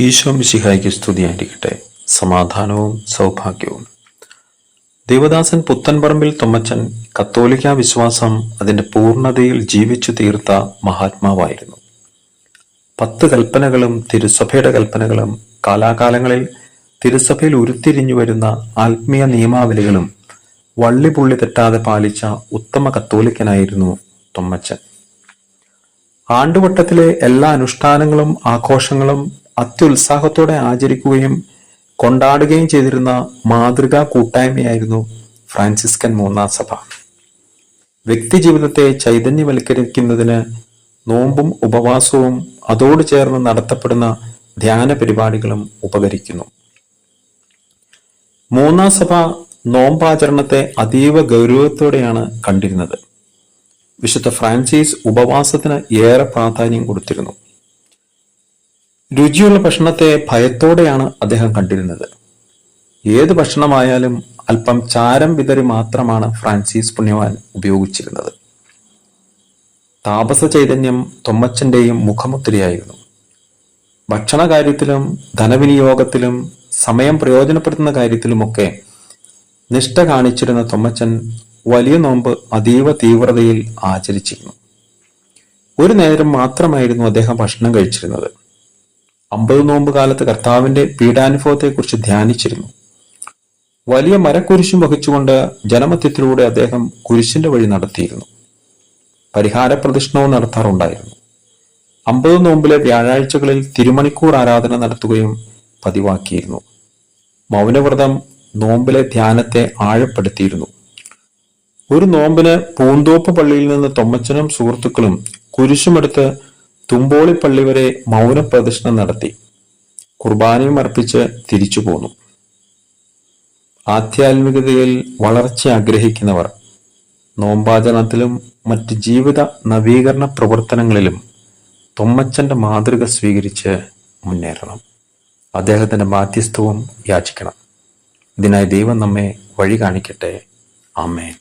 ഈശോ മിശിഹായ്ക്ക് സ്തുതിയായിരിക്കട്ടെ. സമാധാനവും സൗഭാഗ്യവും. ദേവദാസൻ പുത്തൻപറമ്പിൽ തുമ്മച്ചൻ കത്തോലിക്ക വിശ്വാസം അതിന്റെ പൂർണതയിൽ ജീവിച്ചു തീർത്ത മഹാത്മാവായിരുന്നു. പത്ത് കൽപ്പനകളും തിരുസഭയുടെ കൽപ്പനകളും കാലാകാലങ്ങളിൽ തിരുസഭയിൽ ഉരുത്തിരിഞ്ഞു വരുന്ന ആത്മീയ നിയമാവലികളും വള്ളിപുള്ളി തെറ്റാതെ പാലിച്ച ഉത്തമ കത്തോലിക്കനായിരുന്നു തുമ്മച്ചൻ. ആണ്ടുവട്ടത്തിലെ എല്ലാ അനുഷ്ഠാനങ്ങളും ആഘോഷങ്ങളും അത്യുത്സാഹത്തോടെ ആചരിക്കുകയും കൊണ്ടാടുകയും ചെയ്തിരുന്ന മാതൃകാ കൂട്ടായ്മയായിരുന്നു ഫ്രാൻസിസ്കൻ മൂന്നാം സഭ. വ്യക്തി ജീവിതത്തെ ചൈതന്യവൽക്കരിക്കുന്നതിന് നോമ്പും ഉപവാസവും അതോട് ചേർന്ന് നടത്തപ്പെടുന്ന ധ്യാന പരിപാടികളും ഉപകരിക്കുന്നു. മൂന്നാം സഭ നോമ്പാചരണത്തെ അതീവ ഗൗരവത്തോടെയാണ് കണ്ടിരുന്നത്. വിശുദ്ധ ഫ്രാൻസിസ് ഉപവാസത്തിന് ഏറെ പ്രാധാന്യം കൊടുത്തിരുന്നു. രുചിയുള്ള ഭക്ഷണത്തെ ഭയത്തോടെയാണ് അദ്ദേഹം കണ്ടിരുന്നത്. ഏത് ഭക്ഷണമായാലും അല്പം ചാരം വിതറി മാത്രമാണ് ഫ്രാൻസിസ് പുണ്യവാൻ ഉപയോഗിച്ചിരുന്നത്. താപസ ചൈതന്യം തൊമ്മച്ചന്റെയും മുഖമുദ്രയായിരുന്നു. ഭക്ഷണ കാര്യത്തിലും ധനവിനിയോഗത്തിലും സമയം പ്രയോജനപ്പെടുത്തുന്ന കാര്യത്തിലുമൊക്കെ നിഷ്ഠ കാണിച്ചിരുന്ന തൊമ്മച്ചൻ വലിയ നോമ്പ് അതീവ തീവ്രതയിൽ ആചരിച്ചിരുന്നു. ഒരു നേരം മാത്രമായിരുന്നു അദ്ദേഹം ഭക്ഷണം കഴിച്ചിരുന്നത്. അമ്പത് നോമ്പ് കാലത്ത് കർത്താവിന്റെ പീഡാനുഭവത്തെക്കുറിച്ച് ധ്യാനിച്ചിരുന്നു. വലിയ മരക്കുരിശും വഹിച്ചുകൊണ്ട് ജനമധ്യത്തിലൂടെ അദ്ദേഹം കുരിശിന്റെ വഴി നടത്തിയിരുന്നു. പരിഹാര പ്രദക്ഷിണവും നടത്താറുണ്ടായിരുന്നു. അമ്പത് നോമ്പിലെ വ്യാഴാഴ്ചകളിൽ തിരുമണിക്കൂർ ആരാധന നടത്തുകയും പതിവാക്കിയിരുന്നു. മൗനവ്രതം നോമ്പിലെ ധ്യാനത്തെ ആഴപ്പെടുത്തിയിരുന്നു. ഒരു നോമ്പിന് പൂന്തോപ്പ് പള്ളിയിൽ നിന്ന് തൊമ്മച്ചനും സുഹൃത്തുക്കളും കുരിശുമെടുത്ത് തുമ്പോളി പള്ളി വരെ മൗന പ്രദർശനം നടത്തി. കുർബാനയും അർപ്പിച്ച് തിരിച്ചു പോന്നു. ആധ്യാത്മികതയിൽ വളർച്ച ആഗ്രഹിക്കുന്നവർ നോമ്പാചരണത്തിലും മറ്റ് ജീവിത നവീകരണ പ്രവർത്തനങ്ങളിലും തൊമ്മച്ചന്റെ മാതൃക സ്വീകരിച്ച് മുന്നേറണം. അദ്ദേഹത്തിന്റെ മാധ്യസ്ഥവും യാചിക്കണം. ഇതിനായി ദൈവം നമ്മെ വഴി കാണിക്കട്ടെ. ആമേൻ.